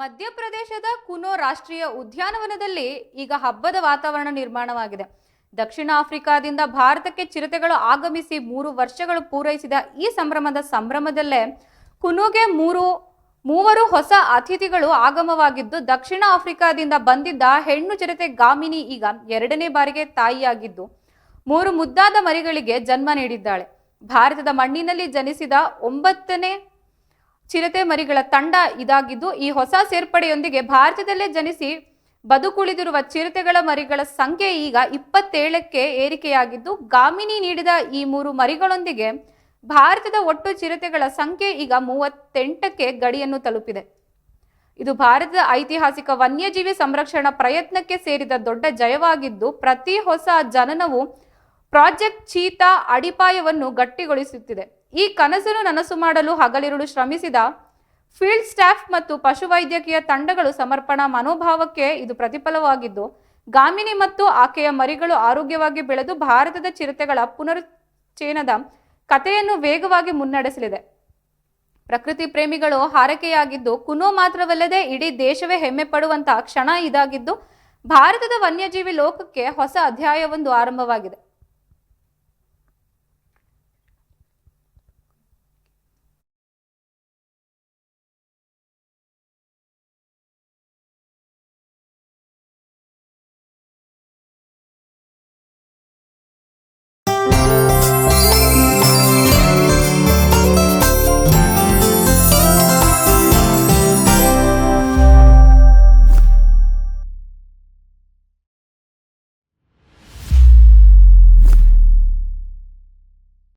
ಮಧ್ಯಪ್ರದೇಶದ ಕುನೋ ರಾಷ್ಟ್ರೀಯ ಉದ್ಯಾನವನದಲ್ಲಿ ಈಗ ಹಬ್ಬದ ವಾತಾವರಣ ನಿರ್ಮಾಣವಾಗಿದೆ. ದಕ್ಷಿಣ ಆಫ್ರಿಕಾದಿಂದ ಭಾರತಕ್ಕೆ ಚಿರತೆಗಳು ಆಗಮಿಸಿ ಮೂರು ವರ್ಷಗಳು ಪೂರೈಸಿದ ಈ ಸಂಭ್ರಮದ ಸಂಭ್ರಮದಲ್ಲೇ ಕುನೋಗೆ ಮೂರು, ಮೂವರು ಹೊಸ ಅತಿಥಿಗಳು ಆಗಮವಾಗಿದ್ದು, ದಕ್ಷಿಣ ಆಫ್ರಿಕಾದಿಂದ ಬಂದಿದ್ದ ಹೆಣ್ಣು ಚಿರತೆ ಗಾಮಿನಿ ಈಗ ಎರಡನೇ ಬಾರಿಗೆ ತಾಯಿಯಾಗಿದ್ದು, ಮೂರು ಮುದ್ದಾದ ಮರಿಗಳಿಗೆ ಜನ್ಮ ನೀಡಿದ್ದಾಳೆ. ಭಾರತದ ಮಣ್ಣಿನಲ್ಲಿ ಜನಿಸಿದ ಒಂಬತ್ತನೇ ಚಿರತೆ ಮರಿಗಳ ತಂಡ ಇದಾಗಿದ್ದು, ಈ ಹೊಸ ಸೇರ್ಪಡೆಯೊಂದಿಗೆ ಭಾರತದಲ್ಲೇ ಜನಿಸಿ ಬದುಕುಳಿದಿರುವ ಚಿರತೆಗಳ ಮರಿಗಳ ಸಂಖ್ಯೆ ಈಗ ಇಪ್ಪತ್ತೇಳಕ್ಕೆ ಏರಿಕೆಯಾಗಿದ್ದು ಗಾಮಿನಿ ನೀಡಿದ ಈ ಮೂರು ಮರಿಗಳೊಂದಿಗೆ ಭಾರತದ ಒಟ್ಟು ಚಿರತೆಗಳ ಸಂಖ್ಯೆ ಈಗ ಮೂವತ್ತೆಂಟಕ್ಕೆ ಗಡಿಯನ್ನು ತಲುಪಿದೆ. ಇದು ಭಾರತದ ಐತಿಹಾಸಿಕ ವನ್ಯಜೀವಿ ಸಂರಕ್ಷಣಾ ಪ್ರಯತ್ನಕ್ಕೆ ಸೇರಿದ ದೊಡ್ಡ ಜಯವಾಗಿದ್ದು, ಪ್ರತಿ ಹೊಸ ಜನನವು ಪ್ರಾಜೆಕ್ಟ್ ಚೀತಾ ಅಡಿಪಾಯವನ್ನು ಗಟ್ಟಿಗೊಳಿಸುತ್ತಿದೆ. ಈ ಕನಸನ್ನು ನನಸು ಮಾಡಲು ಹಗಲಿರುಳು ಶ್ರಮಿಸಿದ ಫೀಲ್ಡ್ ಸ್ಟಾಫ್ ಮತ್ತು ಪಶುವೈದ್ಯಕೀಯ ತಂಡಗಳು ಸಮರ್ಪಣಾ ಮನೋಭಾವಕ್ಕೆ ಇದು ಪ್ರತಿಫಲವಾಗಿದ್ದು ಗಾಮಿನಿ ಮತ್ತು ಆಕೆಯ ಮರಿಗಳು ಆರೋಗ್ಯವಾಗಿ ಬೆಳೆದು ಭಾರತದ ಚಿರತೆಗಳ ಪುನರುಚ್ಚೇನದ ಕಥೆಯನ್ನು ವೇಗವಾಗಿ ಮುನ್ನಡೆಸಲಿದೆ. ಪ್ರಕೃತಿ ಪ್ರೇಮಿಗಳು ಹಾರಕೆಯಾಗಿದ್ದು, ಕುನೋ ಮಾತ್ರವಲ್ಲದೆ ಇಡೀ ದೇಶವೇ ಹೆಮ್ಮೆ ಪಡುವಂತಹ ಕ್ಷಣ ಇದಾಗಿದ್ದು, ಭಾರತದ ವನ್ಯಜೀವಿ ಲೋಕಕ್ಕೆ ಹೊಸ ಅಧ್ಯಾಯವೊಂದು ಆರಂಭವಾಗಿದೆ.